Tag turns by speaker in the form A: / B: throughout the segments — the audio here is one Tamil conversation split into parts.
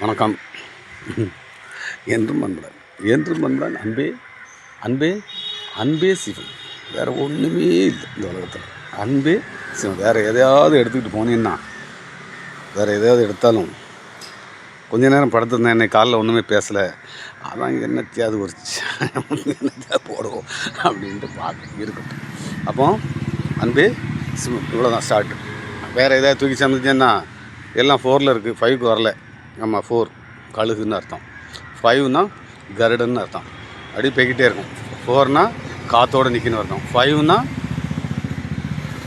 A: வணக்கம். என்றும் அன்புடன். என்றும் அன்புடன் அன்பே அன்பே அன்பே சிவன். வேறு ஒன்றுமே இல்லை இந்த உலகத்தில். அன்பே சிவன். வேறு எதையாவது எடுத்துக்கிட்டு போனீங்கன்னா வேறு எதையாவது எடுத்தாலும் கொஞ்ச நேரம் படுத்திருந்தேன் என்னை காலைல ஒன்றுமே பேசலை. அதான் என்னத்தையாவது ஒரு என்னத்தையாவது போடுவோம் அப்படின்ட்டு பார்க்க இருக்கட்டும். அப்போ அன்பே சிவம் இவ்வளோதான் ஸ்டார்ட் வேறு எதாவது தூக்கி சமைச்சேன்னா எல்லாம் ஃபோரில் இருக்குது ஃபைவ்க்கு வரல. ஆமாம் ஃபோர் கழுகுன்னு அர்த்தம். ஃபைவ்னா கருடன்னு அர்த்தம். அப்படியே போய்கிட்டே இருக்கும். ஃபோர்னா காத்தோடு நிற்கணும் அர்த்தம். ஃபைவ்னா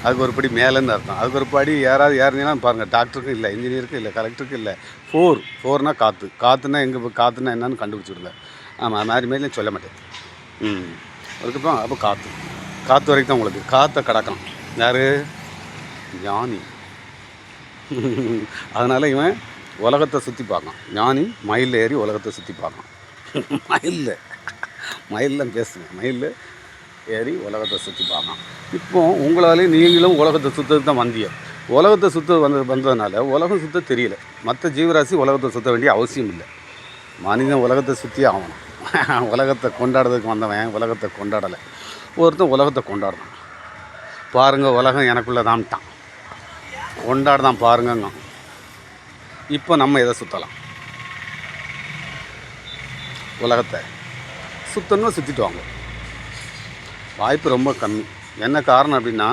A: அதுக்கு ஒரு படி மேலேன்னு அர்த்தம். அதுக்கு ஒரு படி யாராவது ஏறினீங்கன்னா பாருங்கள் டாக்டருக்கும் இல்லை இன்ஜினியருக்கும் இல்லை கலெக்டருக்கும் இல்லை. ஃபோர் ஃபோர்னால் காற்று காற்றுனா எங்கே காற்றுனா என்னன்னு கண்டுபிடிச்சிடுங்க. ஆமாம் அது மாதிரி மாரி சொல்ல மாட்டேன். ம். அதுக்கப்புறம் அப்போ காற்று காற்று வரைக்கும் தான் உங்களுக்கு. காற்றை கடக்கணும். யார்? ஞானி அதனால் இவன் உலகத்தை சுற்றி பார்க்கான் ஞானி மயிலில் ஏறி உலகத்தை சுற்றி பார்க்கான் மயிலில். மயிலில் பேசுங்க. மயிலில் ஏறி உலகத்தை சுற்றி பார்க்கலாம் இப்போ உங்களாலே நீங்களும் உலகத்தை சுற்றுறது தான் வந்திய. உலகத்தை சுற்ற வந்து வந்ததுனால உலகம் சுத்த தெரியல. மற்ற ஜீவராசி உலகத்தை சுற்ற வேண்டிய அவசியம் இல்லை. மனிதன் உலகத்தை சுற்றி ஆகணும். உலகத்தை கொண்டாடுறதுக்கு வந்தவன் உலகத்தை கொண்டாடலை. ஒருத்தன் உலகத்தை கொண்டாடுறான். பாருங்கள் உலகம் எனக்குள்ளே தான்ட்டான் கொண்டாடுதான் பாருங்கங்க. இப்போ நம்ம எதை சுற்றலாம் உலகத்தை. சுற்றணும்னா சுற்றிட்டு வாங்க. வாய்ப்பு ரொம்ப கம்மி. என்ன காரணம் அப்படின்னா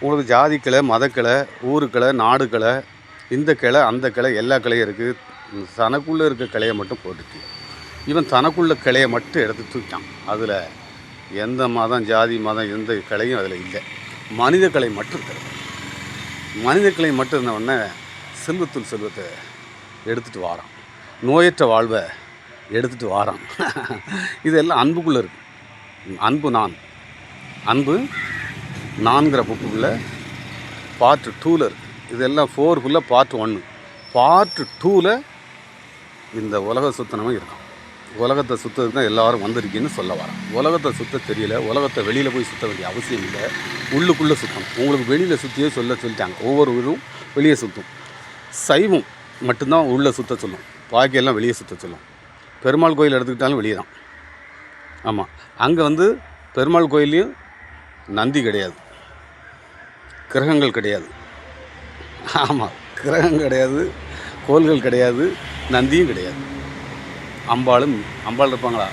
A: உங்களுக்கு ஜாதி கிளை மதக்கிளை ஊருக்கிளை கிளை இந்த கிளை அந்த கிளை எல்லா கிளையும் இருக்குது தனக்குள்ளே இருக்க கிளையை மட்டும் போட்டுட்டு. இவன் தனக்குள்ள கிளையை மட்டும் எடுத்து தூக்கிட்டான். அதில் எந்த மதம் ஜாதி மதம் எந்த கிளையும் அதில் இல்லை. மனித கிளை மட்டும் இருக்கிறது மனித கிளை மட்டும் இருந்தவொடனே செல்வத்துள் செல்வத்தை எடுத்துகிட்டு வாரான். நோயற்ற வாழ்வை எடுத்துகிட்டு வாரான். இதெல்லாம் அன்புக்குள்ளே இருக்கு. அன்பு நான். அன்பு நான்கிற புக்குக்குள்ளே பார்ட் டூவில் இருக்குது இதெல்லாம் ஃபோருக்குள்ளே பார்ட் ஒன்று பார்ட் டூவில் இந்த உலக சுத்தனமும் இருக்கும் உலகத்தை சுற்றுறதுக்கு தான் எல்லோரும் வந்திருக்கீங்கன்னு சொல்ல வரேன். உலகத்தை சுத்த தெரியல. உலகத்தை வெளியில் போய் சுற்ற வேண்டிய அவசியம் இல்லை. உள்ளுக்குள்ளே சுத்தம் உங்களுக்கு வெளியில் சுற்றியே சொல்ல சொல்லிட்டாங்க. ஒவ்வொரு இதுவும் வெளியே சுற்றும் சைவம் மட்டும்தான் உள்ளே சுற்ற சொல்லும். பாக்கியெல்லாம் வெளியே சுற்ற சொல்லும். பெருமாள் கோயில் எடுத்துக்கிட்டாலும் வெளியே தான். ஆமாம் அங்கே வந்து பெருமாள் கோயிலையும் நந்தி கிடையாது. கிரகங்கள் கிடையாது. ஆமாம் கிரகம் கிடையாது. கோள்கள் கிடையாது. நந்தியும் கிடையாது. அம்பாளும் அம்பாள் இருப்பாங்களா?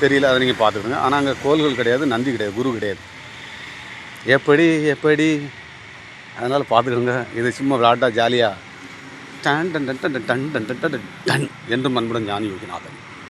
A: தெரியல. அதை நீங்கள் பார்த்துக்கோங்க. ஆனால் அங்கே கோள்கள் கிடையாது நந்தி கிடையாது குரு கிடையாது. எப்படி எப்படி? அதனால் பார்த்துக்கோங்க. இது சும்மா விளாட்டா ஜாலியாக டன் டன் டன் டன் டன் டன் என்று மண்புடன் ஞானி யோகிநாதன்